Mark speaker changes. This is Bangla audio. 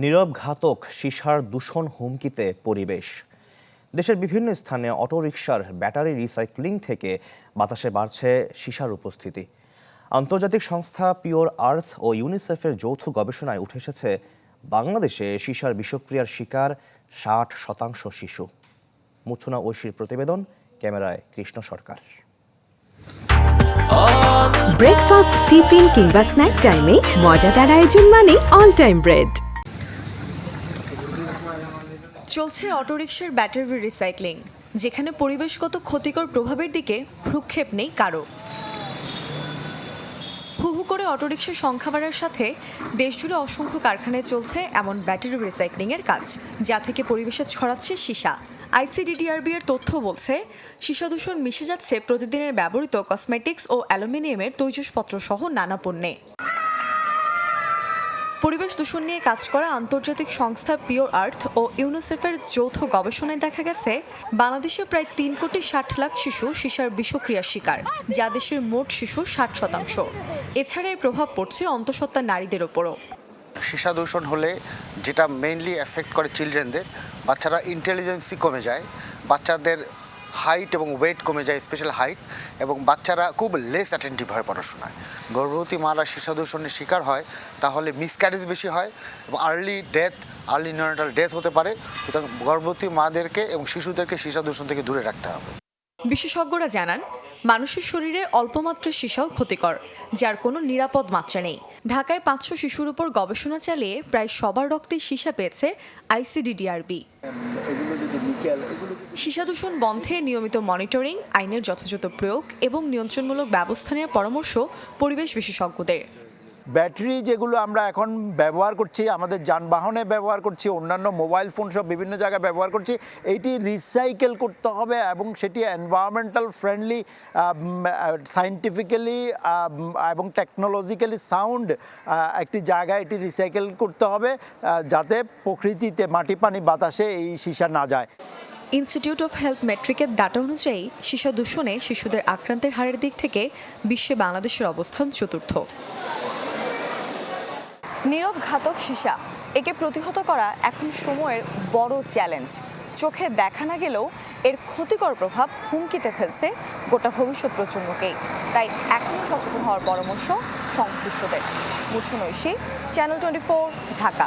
Speaker 1: নীরব ঘাতক সীসার দূষণ হুমকিতে পরিবেশ। দেশের বিভিন্ন স্থানে অটোরিকশার ব্যাটারি রিসাইক্লিং থেকে বাতাসে বাড়ছে সীসার উপস্থিতি। আন্তর্জাতিক সংস্থা পিওর আর্থ ও ইউনিসেফের যৌথ গবেষণায় উঠে এসেছে, বাংলাদেশে সীসার বিষক্রিয়ার শিকার ষাট শতাংশ শিশু। মুছুনা ঐশীর প্রতিবেদন, ক্যামেরায় কৃষ্ণ সরকার।
Speaker 2: ব্রেকফাস্ট টিফিন কিংবা স্ন্যাক টাইমে মজাদার আয়োজন মানে অল টাইম ব্রেড
Speaker 3: চলছে অটোরিকশার ব্যাটারি রিসাইক্লিং, যেখানে পরিবেশগত ক্ষতিকর প্রভাবের দিকে ভ্রুক্ষেপ নেই কারও। হু হু করে অটোরিকশার সংখ্যা বাড়ার সাথে দেশজুড়ে অসংখ্য কারখানায় চলছে এমন ব্যাটারি রিসাইক্লিং এর কাজ, যা থেকে পরিবেশে ছড়াচ্ছে সীসা। আইসিডিডিআরবি এর তথ্য বলছে, সীসা দূষণ মিশে যাচ্ছে প্রতিদিনের ব্যবহৃত কসমেটিক্স ও অ্যালুমিনিয়ামের তৈজসপত্র সহ নানা পণ্যে। পরিবেশ দূষণ নিয়ে কাজ করা আন্তর্জাতিক সংস্থা পিওর আর্থ ও ইউনিসেফের যৌথ গবেষণায় দেখা গেছে, বাংলাদেশে প্রায় তিন কোটি ষাট লাখ শিশু সীসার বিষক্রিয়ার শিকার, যা দেশের মোট শিশু ষাট শতাংশ। এছাড়া এর প্রভাব পড়ছে অন্তঃসত্ত্বা নারীদের ওপরও।
Speaker 4: সীসা দূষণ হলে যেটা মেইনলি এফেক্ট করে চিলড্রেনদের বাচ্চারা ইন্টেলিজেন্সি কমে যায়, বাচ্চাদের হাইট এবং ওয়েট কমে যায় স্পেশাল হাইট এবং বাচ্চারা খুব লেস অ্যাটেন্টিভ হয় পড়াশোনায়। গর্ভবতী মারা শিশু দূষণের শিকার হয়, তাহলে মিসক্যারেজ বেশি হয় এবং early death early neonatal death হতে পারে। সুতরাং গর্ভবতী মাদেরকে এবং শিশুদেরকে শিশু দূষণ থেকে দূরে রাখতে হবে।
Speaker 3: বিশেষজ্ঞরা জানান মানুষের শরীরে অল্পমাত্রার সীসাও ক্ষতিকর, যার কোনো নিরাপদ মাত্রা নেই। ঢাকায় পাঁচশো শিশুর উপর গবেষণা চালিয়ে প্রায় সবার রক্তে সীসা পেয়েছে আইসিডিডিআরবি। সীসা দূষণ বন্ধে নিয়মিত মনিটরিং, আইনের যথাযথ প্রয়োগ এবং নিয়ন্ত্রণমূলক ব্যবস্থা নেওয়ার পরামর্শ পরিবেশ বিশেষজ্ঞদের।
Speaker 5: ব্যাটারি যেগুলো আমরা এখন ব্যবহার করছি, আমাদের যানবাহনে ব্যবহার করছি, অন্যান্য মোবাইল ফোন সব বিভিন্ন জায়গায় ব্যবহার করছি এইটি রিসাইকেল করতে হবে এবং সেটি এনভায়রনমেন্টাল ফ্রেন্ডলি সাইন্টিফিক্যালি এবং টেকনোলজিক্যালি সাউন্ড একটি জায়গায় এটি রিসাইকেল করতে হবে যাতে প্রকৃতিতে মাটি, পানি, বাতাসে এই সীসা না যায়।
Speaker 3: ইনস্টিটিউট অফ হেলথ মেট্রিকের ডাটা অনুযায়ী, সীসা দূষণে শিশুদের আক্রান্তের হারের দিক থেকে বিশ্বে বাংলাদেশের অবস্থান চতুর্থ।
Speaker 6: নীরব ঘাতক সীসা। একে প্রতিহত করা এখন সময়ের বড় চ্যালেঞ্জ চোখে দেখা না গেলেও এর ক্ষতিকর প্রভাব হুমকিতে ফেলছে গোটা ভবিষ্যৎ প্রজন্মকেই। তাই এখনও সচেতন হওয়ার পরামর্শ সংশ্লিষ্টদের। Aishi channel twenty Dhaka.